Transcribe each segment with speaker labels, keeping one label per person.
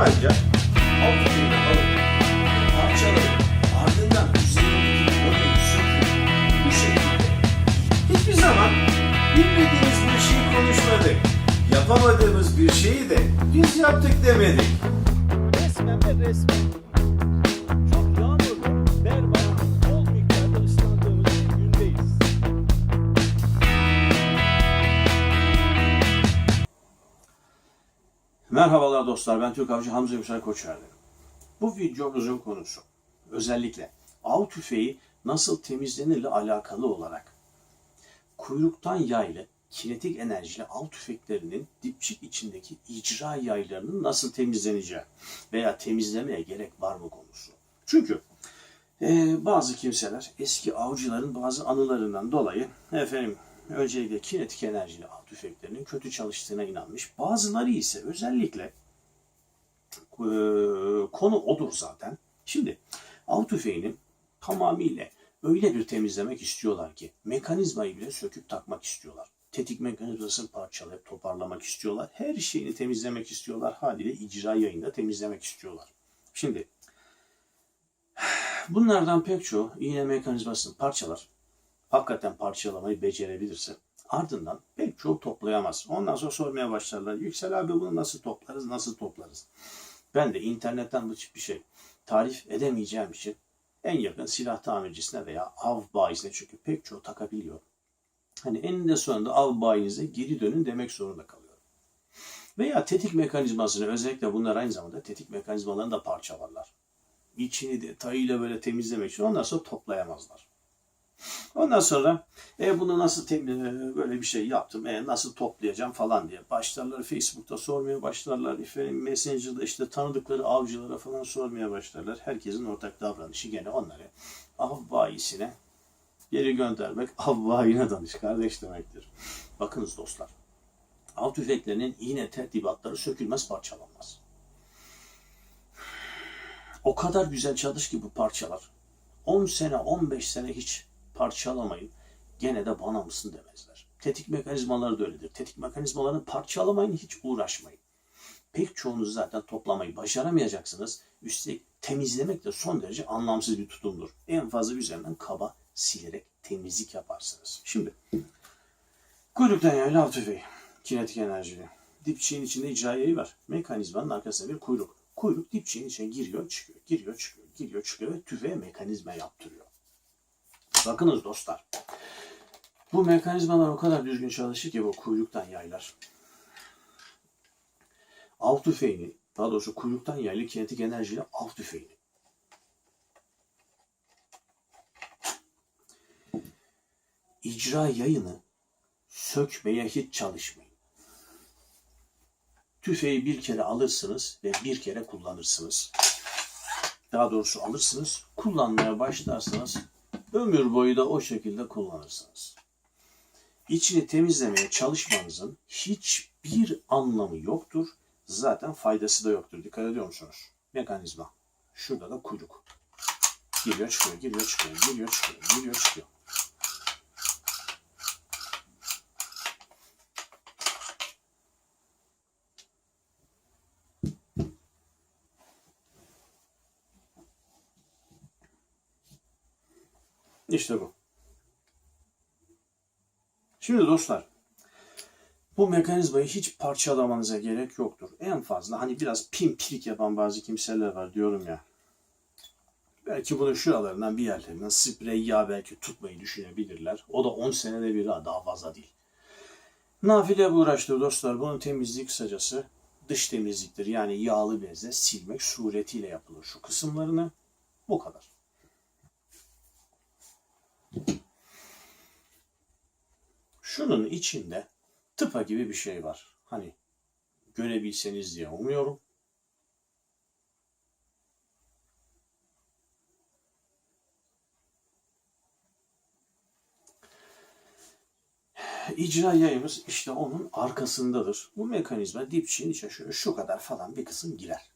Speaker 1: Av tüfeğini alıp parçalayıp ardından üzerindeki boyayı söküp bu şekilde hiçbir zaman bilmediğimiz bir şey konuşmadık. Yapamadığımız bir şeyi de biz yaptık demedik.
Speaker 2: Resmen ve resmen.
Speaker 1: Merhabalar dostlar, ben Türk Avcı Hamza Yumuşar Koçerdi. Bu videomuzun konusu özellikle av tüfeği nasıl temizlenirle alakalı olarak kuyruktan yaylı kinetik enerjili av tüfeklerinin dipçik içindeki icra yaylarının nasıl temizleneceği veya temizlemeye gerek var mı konusu. Çünkü ee, bazı kimseler eski avcıların bazı anılarından dolayı efendim öncelikle kinetik enerjili av tüfeklerinin kötü çalıştığına inanmış. Bazıları ise özellikle e, konu odur zaten. Şimdi av tüfeğini tamamıyla öyle bir temizlemek istiyorlar ki mekanizmayı bile söküp takmak istiyorlar. Tetik mekanizmasını parçalayıp toparlamak istiyorlar. Her şeyini temizlemek istiyorlar. Haliyle icra yayında temizlemek istiyorlar. Şimdi Bunlardan pek çoğu iğne mekanizmasını parçalar. Hakikaten parçalamayı becerebilirse ardından pek çoğu toplayamaz. Ondan sonra sormaya başlarlar. Yüksel abi bunu nasıl toplarız, nasıl toplarız? Ben de internetten bu tip bir şey tarif edemeyeceğim için en yakın silah tamircisine veya av bayisine çünkü pek çoğu takabiliyor. Hani eninde sonunda av bayinize geri dönün demek zorunda kalıyor. Veya tetik mekanizmasını özellikle bunlar aynı zamanda tetik mekanizmalarını da parçalarlar içini detayıyla böyle temizlemek için ondan sonra toplayamazlar. Ondan sonra e bunu nasıl tem- böyle bir şey yaptım, e nasıl toplayacağım falan diye başlarlar Facebook'ta sormaya başlarlar. Efendim Messenger'da işte tanıdıkları avcılara falan sormaya başlarlar. Herkesin ortak davranışı gene onları av bayisine geri göndermek, av bayine danış kardeş demektir. Bakınız dostlar, av tüfeklerinin iğne tertibatları sökülmez parçalanmaz. O kadar güzel çalış ki bu parçalar. 10 sene, 15 sene hiç parçalamayın. Gene de bana mısın demezler. Tetik mekanizmaları da öyledir. Tetik mekanizmalarını parçalamayın, hiç uğraşmayın. Pek çoğunuz zaten toplamayı başaramayacaksınız. Üstelik temizlemek de son derece anlamsız bir tutumdur. En fazla üzerinden kaba silerek temizlik yaparsınız. Şimdi kuyruktan yaylı av tüfeği. Kinetik enerjili. Dipçiğin içinde icraiyeyi var. Mekanizmanın arkasında bir kuyruk. Kuyruk dipçiğin içine giriyor, çıkıyor, giriyor, çıkıyor, giriyor, çıkıyor ve tüfeğe mekanizma yaptırıyor. Bakınız dostlar. Bu mekanizmalar o kadar düzgün çalışır ki bu kuyruktan yaylar. Av tüfeğini, daha doğrusu kuyruktan yaylı kinetik enerjiyle av tüfeğini. İcra yayını sökmeye hiç çalışmayın. Tüfeği bir kere alırsınız ve bir kere kullanırsınız. Daha doğrusu alırsınız, kullanmaya başlarsınız, ömür boyu da o şekilde kullanırsınız. İçini temizlemeye çalışmanızın hiçbir anlamı yoktur. Zaten faydası da yoktur. Dikkat ediyor musunuz? Mekanizma. Şurada da kuyruk. Giriyor çıkıyor, giriyor çıkıyor, giriyor çıkıyor, giriyor çıkıyor. İşte bu. Şimdi dostlar, bu mekanizmayı hiç parçalamanıza gerek yoktur. En fazla hani biraz pimpirik yapan bazı kimseler var diyorum ya. Belki bunu şuralarından bir yerlerinden sprey yağ belki tutmayı düşünebilirler. O da 10 senede bir daha, daha fazla değil. Nafile uğraştır dostlar. Bunun temizliği kısacası dış temizliktir. Yani yağlı bezle silmek suretiyle yapılır şu kısımlarını. Bu kadar. Şunun içinde tıpa gibi bir şey var. Hani görebilseniz diye umuyorum. İcra yayımız işte onun arkasındadır. Bu mekanizma dipçiğin içine şöyle şu kadar falan bir kısım girer.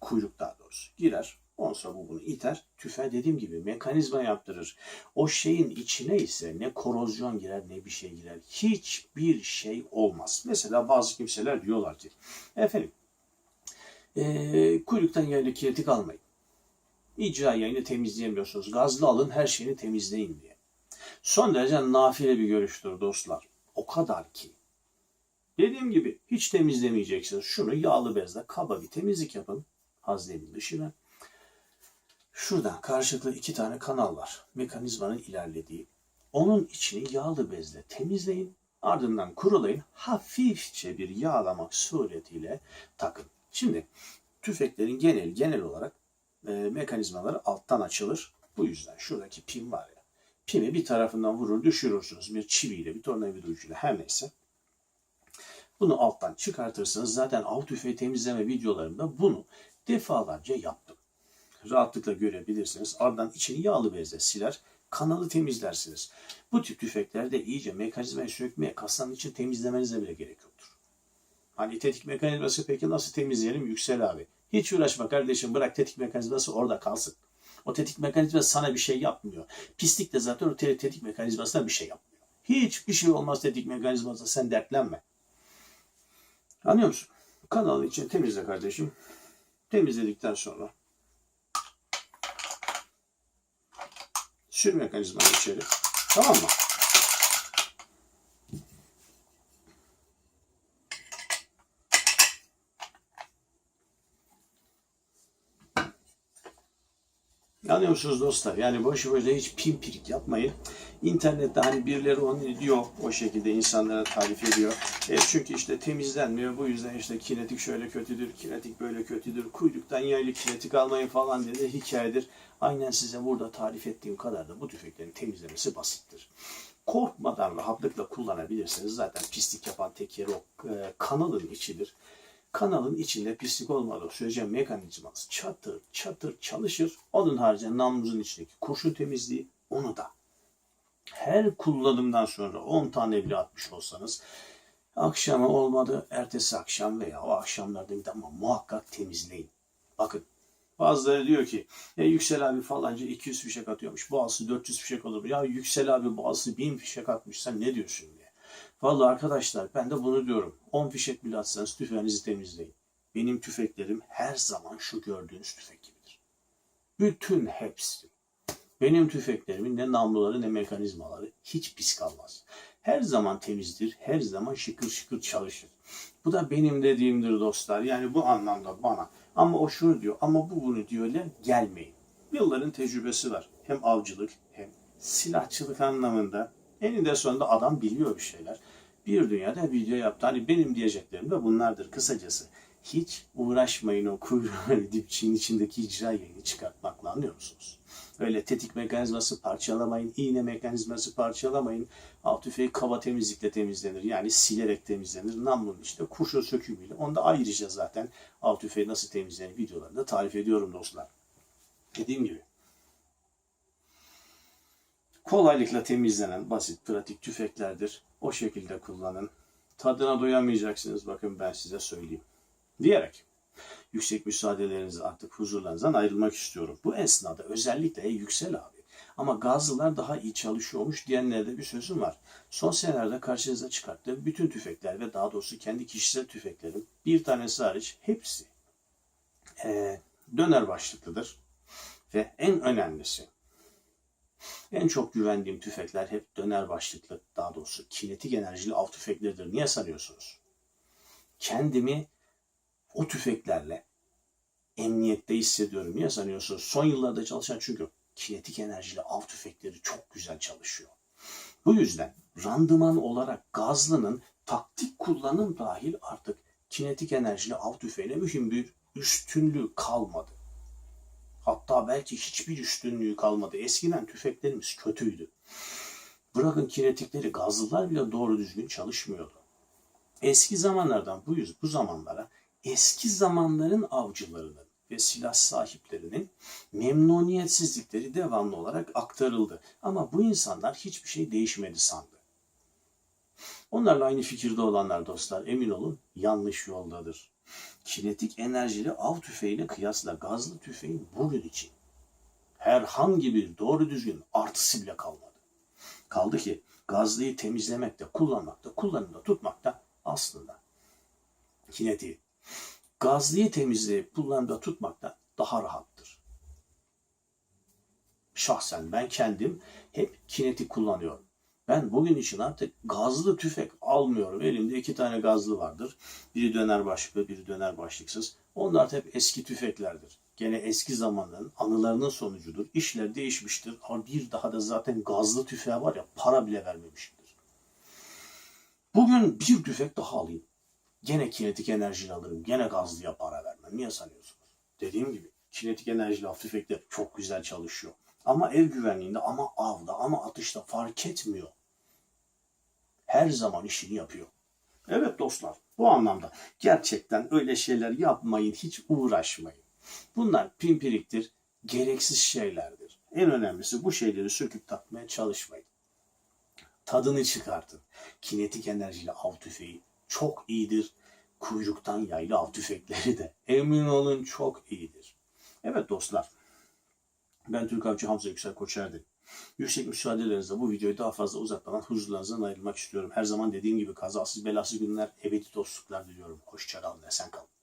Speaker 1: Kuyruk daha doğrusu girer. Sonra bu bunu iter. Tüfe dediğim gibi mekanizma yaptırır. O şeyin içine ise ne korozyon girer ne bir şey girer. Hiçbir şey olmaz. Mesela bazı kimseler diyorlar ki efendim Ee, kuyruktan yaylı kinetik almayın. İcra yayını temizleyemiyorsunuz. Gazlı alın her şeyini temizleyin diye. Son derece nafile bir görüştür dostlar. O kadar ki. Dediğim gibi hiç temizlemeyeceksiniz. Şunu yağlı bezle kaba bir temizlik yapın. Haznenin dışına. Şuradan karşılıklı iki tane kanal var. Mekanizmanın ilerlediği. Onun içini yağlı bezle temizleyin. Ardından kurulayın. Hafifçe bir yağlamak suretiyle takın. Şimdi tüfeklerin genel genel olarak e, mekanizmaları alttan açılır. Bu yüzden şuradaki pin var ya. Pini bir tarafından vurur düşürürsünüz. Bir çiviyle bir tornavida ucuyla her neyse. Bunu alttan çıkartırsınız. Zaten av tüfeği temizleme videolarımda bunu defalarca yaptım. Rahatlıkla görebilirsiniz. Ardından içini yağlı bezle siler. Kanalı temizlersiniz. Bu tip tüfeklerde iyice mekanizmayı sökmeye, kasanın için temizlemenize bile gerek yoktur. Hani tetik mekanizması peki nasıl temizleyelim Yüksel abi? Hiç uğraşma kardeşim bırak tetik mekanizması orada kalsın. O tetik mekanizma sana bir şey yapmıyor. Pislik de zaten o te- tetik mekanizmasına bir şey yapmıyor. Hiçbir şey olmaz tetik mekanizmasına sen dertlenme. Anlıyor musun? Kanalın için temizle kardeşim. Temizledikten sonra sür mekanizmanı içeri. Tamam mı? Anlıyor musunuz dostlar? Yani boşu boşuna hiç pimpirik yapmayın. İnternette hani birileri onu diyor o şekilde insanlara tarif ediyor. E çünkü işte temizlenmiyor. Bu yüzden işte kinetik şöyle kötüdür, kinetik böyle kötüdür. Kuyruktan yaylı kinetik almayın falan diye de hikayedir. Aynen size burada tarif ettiğim kadar da bu tüfeklerin temizlemesi basittir. Korkmadan rahatlıkla kullanabilirsiniz. Zaten pislik yapan tek yer o e, kanalın içidir. Kanalın içinde pislik olmadığı sürece mekanizması çatır çatır çalışır. Onun haricinde namlunuzun içindeki kurşun temizliği onu da. Her kullanımdan sonra 10 tane bile atmış olsanız akşama olmadı ertesi akşam veya o akşamlarda ama muhakkak temizleyin. Bakın bazıları diyor ki ya Yüksel abi falanca 200 fişek atıyormuş. Boğazı 400 fişek olur. Ya Yüksel abi boğazı 1000 fişek atmış. Sen ne diyorsun Vallahi arkadaşlar ben de bunu diyorum. 10 fişek bile atsanız tüfeğinizi temizleyin. Benim tüfeklerim her zaman şu gördüğünüz tüfek gibidir. Bütün hepsi. Benim tüfeklerimin ne namluları ne mekanizmaları hiç pis kalmaz. Her zaman temizdir, her zaman şıkır şıkır çalışır. Bu da benim dediğimdir dostlar. Yani bu anlamda bana. Ama o şunu diyor, ama bu bunu diyorlar, gelmeyin. Yılların tecrübesi var. Hem avcılık hem silahçılık anlamında. Eninde sonunda adam biliyor bir şeyler. Bir dünyada video yaptı. Hani benim diyeceklerim de bunlardır kısacası. Hiç uğraşmayın o kuyruğu dipçiğin içindeki icra yayını çıkartmakla anlıyor musunuz? Öyle tetik mekanizması parçalamayın, iğne mekanizması parçalamayın. Alt tüfeği kaba temizlikle temizlenir. Yani silerek temizlenir. Namlunun işte kurşun sökümüyle. Onda ayrıca zaten alt tüfeği nasıl temizlenir videolarında tarif ediyorum dostlar. Dediğim gibi. Kolaylıkla temizlenen basit pratik tüfeklerdir. O şekilde kullanın. Tadına doyamayacaksınız bakın ben size söyleyeyim. Diyerek yüksek müsaadelerinizi artık huzurlarınızdan ayrılmak istiyorum. Bu esnada özellikle "Ey yüksel abi ama gazlılar daha iyi çalışıyormuş diyenlerde bir sözüm var. Son senelerde karşınıza çıkarttığım bütün tüfekler ve daha doğrusu kendi kişisel tüfeklerim bir tanesi hariç hepsi eee, döner başlıklıdır. Ve en önemlisi en çok güvendiğim tüfekler hep döner başlıklı daha doğrusu kinetik enerjili av tüfekleridir. Niye sanıyorsunuz? Kendimi o tüfeklerle emniyette hissediyorum. Niye sanıyorsunuz? Son yıllarda çalışan çünkü kinetik enerjili av tüfekleri çok güzel çalışıyor. Bu yüzden randıman olarak gazlının taktik kullanım dahil artık kinetik enerjili av tüfeğine mühim bir üstünlüğü kalmadı. Hatta belki hiçbir üstünlüğü kalmadı. Eskiden tüfeklerimiz kötüydü. Bırakın kinetikleri gazlılar bile doğru düzgün çalışmıyordu. Eski zamanlardan bu yüz bu zamanlara eski zamanların avcılarının ve silah sahiplerinin memnuniyetsizlikleri devamlı olarak aktarıldı. Ama bu insanlar hiçbir şey değişmedi sandı. Onlarla aynı fikirde olanlar dostlar emin olun yanlış yoldadır. Kinetik enerjili av tüfeğiyle kıyasla gazlı tüfeğin bugün için herhangi bir doğru düzgün artısı bile kalmadı. Kaldı ki gazlıyı temizlemekte, kullanmakta, kullanımda tutmakta aslında kinetiği gazlıyı temizleyip kullanımda tutmaktan daha rahattır. Şahsen ben kendim hep kinetik kullanıyorum. Ben bugün için artık gazlı tüfek almıyorum. Elimde iki tane gazlı vardır. Biri döner başlıklı, biri döner başlıksız. Onlar hep eski tüfeklerdir. Gene eski zamanların anılarının sonucudur. İşler değişmiştir. Ama bir daha da zaten gazlı tüfeğe var ya para bile vermemişimdir. Bugün bir tüfek daha alayım. Gene kinetik enerjili alırım. Gene gazlıya para vermem. Niye sanıyorsunuz? Dediğim gibi kinetik enerjili av tüfekler çok güzel çalışıyor. Ama ev güvenliğinde ama avda ama atışta fark etmiyor. Her zaman işini yapıyor. Evet dostlar bu anlamda gerçekten öyle şeyler yapmayın hiç uğraşmayın. Bunlar pimpiriktir, gereksiz şeylerdir. En önemlisi bu şeyleri söküp takmaya çalışmayın. Tadını çıkartın. Kinetik enerjili av tüfeği çok iyidir. Kuyruktan yaylı av tüfekleri de emin olun çok iyidir. Evet dostlar. Ben Türk Avcı Hamza Yüksel Koçer'di. Yüksek müsaadelerinizle bu videoyu daha fazla uzatmadan huzurlarınızdan ayrılmak istiyorum. Her zaman dediğim gibi kazasız belasız günler, ebedi dostluklar diliyorum. Hoşçakalın, esen kalın.